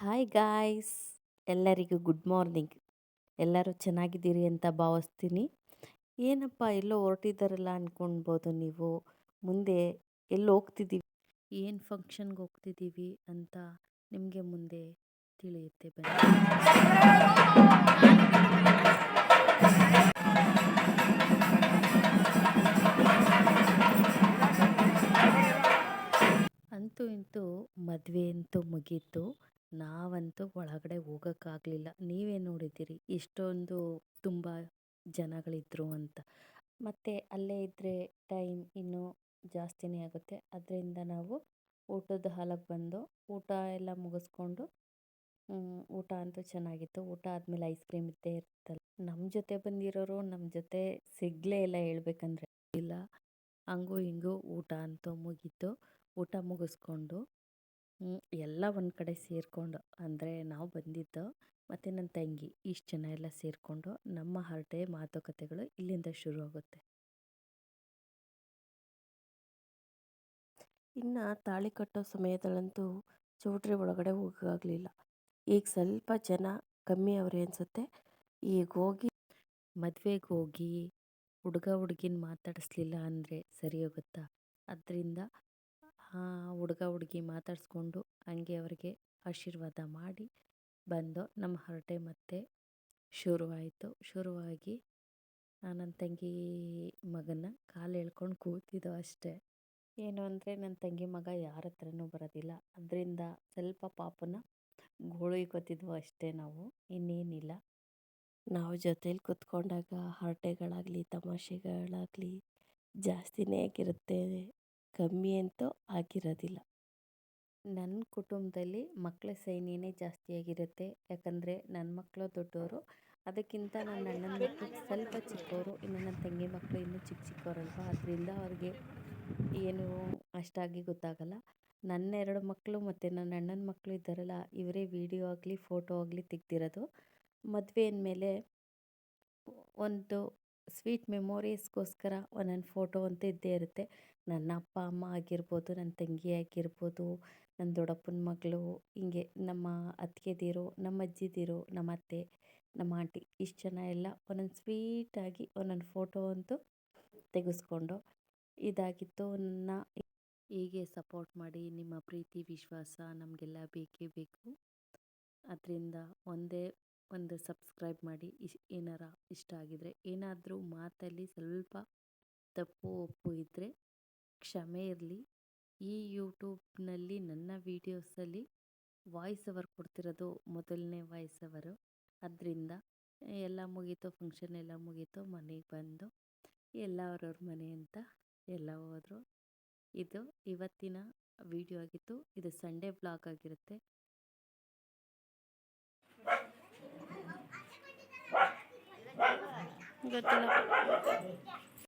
Hi guys. ಎಲ್ಲರಿಗೂ good morning. ಎಲ್ಲರೂ ಚೆನ್ನಾಗಿದ್ದೀರಿ ಅಂತ ಭಾವಿಸ್ತೀನಿ. ಏನಪ್ಪ ಎಲ್ಲೋ ಹೊರಟಿದ್ದಾರಲ್ಲ ಅಂದ್ಕೊಳ್ಬೋದು ನೀವು. ಮುಂದೆ ಎಲ್ಲಿ ಹೋಗ್ತಿದ್ದೀವಿ? ಏನು ಫಂಕ್ಷನ್ಗೆ ಹೋಗ್ತಿದ್ದೀವಿ ಅಂತ ನಿಮಗೆ ಮುಂದೆ ತಿಳಿಯುತ್ತೆ ಬನ್ನಿ. ಅಂತೂ ಇಂತೂ ಮದುವೆ ಅಂತೂ ಮುಗೀತು. ನಾವಂತೂ ಒಳಗಡೆ ಹೋಗೋಕ್ಕಾಗಲಿಲ್ಲ. ನೀವೇ ನೋಡಿದ್ದೀರಿ? ಇಷ್ಟೊಂದು ತುಂಬ ಜನಗಳಿದ್ರು ಅಂತ. ಮತ್ತು ಅಲ್ಲೇ ಇದ್ದರೆ ಟೈಮ್ ಇನ್ನೂ ಜಾಸ್ತಿನೇ ಆಗುತ್ತೆ. ಅದರಿಂದ ನಾವು ಊಟದ ಹಾಲಕ್ಕೆ ಬಂದು ಊಟ ಎಲ್ಲ ಮುಗಿಸ್ಕೊಂಡು ಊಟ ಅಂತೂ ಚೆನ್ನಾಗಿತ್ತು. ಊಟ ಆದಮೇಲೆ ಐಸ್ ಕ್ರೀಮ್ ಇದ್ದೇ ಇರ್ತಲ್ಲ ನಮ್ಮ ಜೊತೆ ಬಂದಿರೋರು ನಮ್ಮ ಜೊತೆ ಸಿಗಲೇ ಇಲ್ಲ ಹೇಳ್ಬೇಕಂದ್ರೆ. ಇಲ್ಲ, ಹಂಗೂ ಹಿಂಗೂ ಊಟ ಅಂತೂ ಮುಗೀತು. ಊಟ ಮುಗಿಸ್ಕೊಂಡು ಎಲ್ಲ ಒಂದು ಕಡೆ ಸೇರಿಕೊಂಡು ಅಂದರೆ ನಾವು ಬಂದಿದ್ದು ಮತ್ತು ನನ್ನ ತಂಗಿ ಇಷ್ಟು ಜನ ಎಲ್ಲ ಸೇರಿಕೊಂಡು ನಮ್ಮ ಹರಟೆ ಮಾತುಕತೆಗಳು ಇಲ್ಲಿಂದ ಶುರು ಆಗುತ್ತೆ. ಇನ್ನು ತಾಳಿ ಕಟ್ಟೋ ಸಮಯದಲ್ಲಂತೂ ಚೌಟ್ರಿ ಒಳಗಡೆ ಹೋಗೋಕ್ಕಾಗಲಿಲ್ಲ ಈಗ ಸ್ವಲ್ಪ ಜನ ಕಮ್ಮಿ ಅವರೇ ಅನಿಸುತ್ತೆ. ಈಗ ಹೋಗಿ ಮದುವೆಗೆ ಹೋಗಿ ಹುಡುಗ ಹುಡುಗಿನ ಮಾತಾಡಿಸ್ಲಿಲ್ಲ ಅಂದರೆ ಸರಿ ಹೋಗುತ್ತಾ? ಅದರಿಂದ ಹುಡುಗ ಹುಡುಗಿ ಮಾತಾಡಿಸ್ಕೊಂಡು ಹಂಗೆ ಅವರಿಗೆ ಆಶೀರ್ವಾದ ಮಾಡಿ ಬಂದು ನಮ್ಮ ಹರಟೆ ಮತ್ತೆ ಶುರುವಾಯಿತು. ಶುರುವಾಗಿ ನನ್ನ ತಂಗಿ ಮಗನ ಕಾಲು ಎಳ್ಕೊಂಡು ಕೂತಿದ್ದೋ ಅಷ್ಟೇ. ಏನು ಅಂದರೆ ನನ್ನ ತಂಗಿ ಮಗ ಯಾರ ಹತ್ರನೂ ಬರೋದಿಲ್ಲ. ಅದರಿಂದ ಸ್ವಲ್ಪ ಪಾಪನ ಗೋಳಿಗೊತ್ತಿದ್ವು ಅಷ್ಟೇ ನಾವು. ಇನ್ನೇನಿಲ್ಲ. ನಾವು ಜೊತೇಲಿ ಕೂತ್ಕೊಂಡಾಗ ಹರಟೆಗಳಾಗಲಿ, ತಮಾಷೆಗಳಾಗಲಿ ಜಾಸ್ತಿನೇ ಆಗಿರುತ್ತೆ. ಕಮ್ಮಿ ಅಂತೂ ಆಗಿರೋದಿಲ್ಲ. ನನ್ನ ಕುಟುಂಬದಲ್ಲಿ ಮಕ್ಕಳ ಸೈನ್ಯನೇ ಜಾಸ್ತಿಯಾಗಿರುತ್ತೆ ಯಾಕಂದರೆ ನನ್ನ ಮಕ್ಕಳು ದೊಡ್ಡವರು ಅದಕ್ಕಿಂತ ನನ್ನ ಅಣ್ಣನ ಮಕ್ಕಳು ಸ್ವಲ್ಪ ಚಿಕ್ಕವರು ಇನ್ನು ನನ್ನ ತಂಗಿ ಮಕ್ಕಳು ಇನ್ನೂ ಚಿಕ್ಕ ಚಿಕ್ಕವರಲ್ವ ಅದರಿಂದ ಅವ್ರಿಗೆ ಏನು ಅಷ್ಟಾಗಿ ಗೊತ್ತಾಗಲ್ಲ. ನನ್ನ ಎರಡು ಮಕ್ಕಳು ಮತ್ತು ನನ್ನ ಅಣ್ಣನ ಮಕ್ಕಳು ಇದ್ದಾರಲ್ಲ, ಇವರೇ ವಿಡಿಯೋ ಆಗಲಿ, ಫೋಟೋ ಆಗಲಿ ತೆಗ್ದಿರೋದು. ಮದುವೆ ಅಂದಮೇಲೆ ಒಂದು ಸ್ವೀಟ್ ಮೆಮೊರೀಸ್ಗೋಸ್ಕರ ಒಂದೊಂದು ಫೋಟೋ ಅಂತ ಇದ್ದೇ ಇರುತ್ತೆ. ನನ್ನ ಅಪ್ಪ, ಅಮ್ಮ ಆಗಿರ್ಬೋದು, ನನ್ನ ತಂಗಿ ಆಗಿರ್ಬೋದು, ನನ್ನ ದೊಡ್ಡಪ್ಪನ ಮಗಳು, ಹೀಗೆ ನಮ್ಮ ಅತ್ತಿಗೆದಿರು, ನಮ್ಮ ಅಜ್ಜಿದಿರು, ನಮ್ಮ ಅತ್ತೆ, ನಮ್ಮ ಆಂಟಿ ಇಷ್ಟು ಜನ ಎಲ್ಲ ಒಂದೊಂದು ಸ್ವೀಟಾಗಿ ಒಂದೊಂದು ಫೋಟೋ ಅಂತೂ ತೆಗೆಸ್ಕೊಂಡು ಇದಾಗಿತ್ತು. ನನ್ನ ಹೀಗೆ ಸಪೋರ್ಟ್ ಮಾಡಿ ನಿಮ್ಮ ಪ್ರೀತಿ, ವಿಶ್ವಾಸ ನಮಗೆಲ್ಲ ಬೇಕೇ ಬೇಕು. ಅದರಿಂದ ಒಂದೇ ಒಂದು ಸಬ್ಸ್ಕ್ರೈಬ್ ಮಾಡಿ, ಇಶ್, ಏನಾರ ಇಷ್ಟ ಆಗಿದರೆ, ಏನಾದರೂ ಮಾತಲ್ಲಿ ಸ್ವಲ್ಪ ತಪ್ಪು ಒಪ್ಪು ಇದ್ದರೆ ಕ್ಷಮೆ ಇರಲಿ. ಈ ಯೂಟ್ಯೂಬ್ನಲ್ಲಿ ನನ್ನ ವೀಡಿಯೋಸಲ್ಲಿ ವಾಯ್ಸ್ ಅವರ್ ಕೊಡ್ತಿರೋದು ಮೊದಲನೇ ವಾಯ್ಸ್ ಅವರು. ಅದರಿಂದ ಎಲ್ಲ ಮುಗೀತು ಫಂಕ್ಷನ್ ಎಲ್ಲ ಮುಗೀತು, ಮನೆಗೆ ಬಂದು ಎಲ್ಲ ಅವ್ರವ್ರ ಮನೆ ಅಂತ ಎಲ್ಲ ಹೋದರು. ಇದು ಇವತ್ತಿನ ವಿಡಿಯೋ ಆಗಿತ್ತು. ಇದು ಸಂಡೇ ಬ್ಲಾಗ್ ಆಗಿರುತ್ತೆ. Götüne.